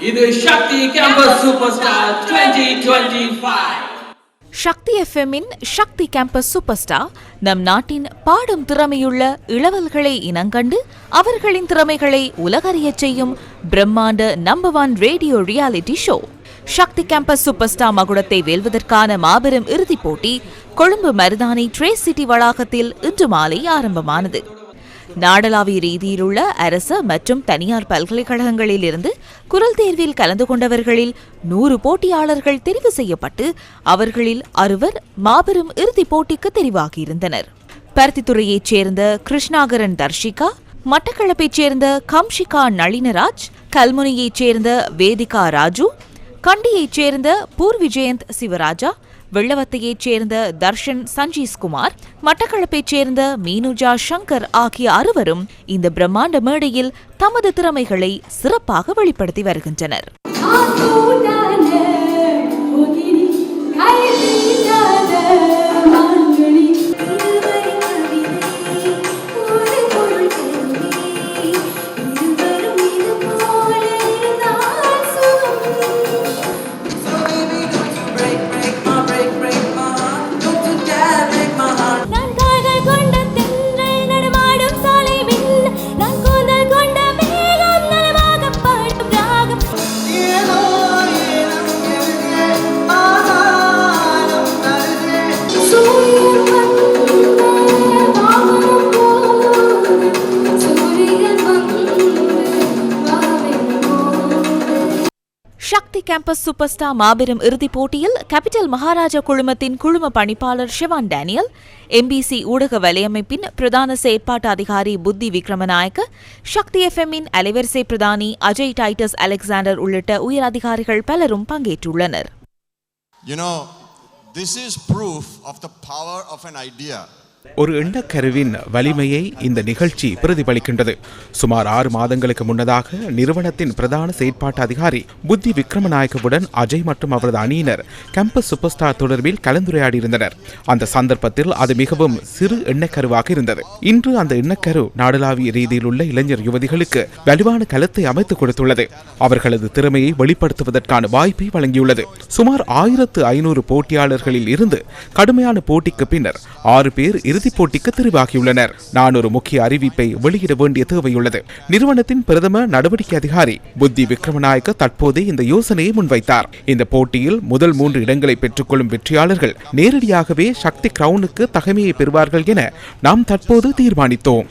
Campus Superstar 2025. சக்தி எஃப்எம்மின் Sakthi campus super star நம் நாட்டின் பாடும் திறமையுள்ள இளவல்களை இனங்கண்டு அவர்களின் திறமைகளை உலகறியச் செய்யும் பிரம்மாண்ட number one radio reality show Shakti campus super star மகுடத்தை வெல்வதற்கான மாபெரும் இறுதிப் போட்டி கொழும்பு மருதானை ட்ரே சிட்டி வளாகத்தில் இன்று மாலை ஆரம்பமானது நாடளாவிய ரீதியிலுள்ள அரசு மற்றும் தனியார் பல்கலைக்கழகங்களில் இருந்து குரல் தேர்வில் கலந்து கொண்டவர்களில் நூறு போட்டியாளர்கள் தெரிவு செய்யப்பட்டு அவர்களில் அறுவர் மாபெரும் இறுதிப் போட்டிக்கு தெரிவாகியிருந்தனர். பருத்தித்துறையைச் சேர்ந்த கிருஷ்ணாகரன் தர்ஷிகா மட்டக்களப்பைச் சேர்ந்த கம்ஷிகா நளினராஜ் கல்முனையைச் சேர்ந்த வேதிகா ராஜு கண்டியைச் சேர்ந்த பூர்விஜயந்த் சிவராஜா வெள்ளவத்தையைச் சேர்ந்த தர்ஷன் சஞ்சீஸ் குமார் மட்டக்களப்பைச் சேர்ந்த மீனுஜா சங்கர் ஆகிய அறுவரும் இந்த பிரம்மாண்ட மேடையில் தமது திறமைகளை சிறப்பாக வெளிப்படுத்தி வருகின்றனர். சக்தி கேம்பஸ் சூப்பர் ஸ்டார் மாபெரும் இறுதிப் போட்டியில் கேபிட்டல் மகாராஜா குழுமத்தின் குழும பணிப்பாளர் ஷிவான் டேனியல் எம்பிசி ஊடக வலையமைப்பின் பிரதான செயற்பாட்டு அதிகாரி புத்தி விக்ரமநாயக்க சக்தி எஃப்எம்மின் அலைவரிசை பிரதானி அஜய் டைட்டஸ் அலெக்சாண்டர் உள்ளிட்ட உயர் அதிகாரிகள் பலரும் பங்கேற்றுள்ளனர் You know, this is proof of the power of an idea. ஒரு எண்ணக்கருவின் வலிமையை இந்த நிகழ்ச்சி பிரதிபலிக்கின்றது. சுமார் ஆறு மாதங்களுக்கு முன்னதாக நிறுவனத்தின் பிரதான செயற்பாட்டு அதிகாரி புத்தி விக்ரமநாயக்கவுடன் அஜய் மற்றும் அவரது அணியினர் கேம்பஸ் சூப்பர் ஸ்டார் தொடர்பில் கலந்துரையாடியிருந்தனர். அந்த சந்தர்ப்பத்தில் அது மிகவும் சிறு எண்ணக்கருவாக இருந்தது. இன்று அந்த எண்ணக்கரு நாடளாவிய ரீதியில் உள்ள இளைஞர் யுவதிகளுக்கு வலுவான கலத்தை அமைத்துக் கொடுத்துள்ளது. அவர்களது திறமையை வெளிப்படுத்துவதற்கான வாய்ப்பை வழங்கியுள்ளது. சுமார் ஆயிரத்து ஐநூறு போட்டியாளர்களில் இருந்து கடுமையான போட்டிக்கு பின்னர் ஆறு பேர் இறுதிப் போட்டிக்கு தெரிவாகியுள்ளனர் நான் ஒரு முக்கிய அறிவிப்பை வெளியிட வேண்டிய தேவையுள்ளது நிறுவனத்தின் பிரதம நடவடிக்கை அதிகாரி புத்தி விக்ரமநாயக்க தற்போதே இந்த யோசனையை முன்வைத்தார் இந்த போட்டியில் முதல் மூன்று இடங்களை பெற்றுக்கொள்ளும் வெற்றியாளர்கள் நேரடியாகவே சக்தி கிரவுனுக்கு தகமையை பெறுவார்கள் என நாம் தற்போது தீர்மானித்தோம்.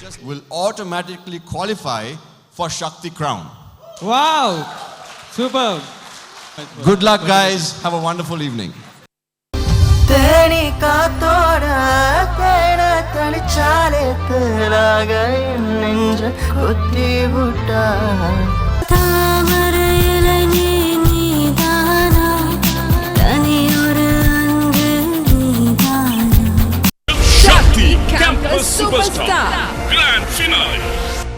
Wow! Super! Good luck, guys. Have a wonderful evening. Theni കാത്തോട തേന തളിച്ചാലേ തേലാകയും നെഞ്ച കുത്തിവിട്ട Superstar. Grand Finale.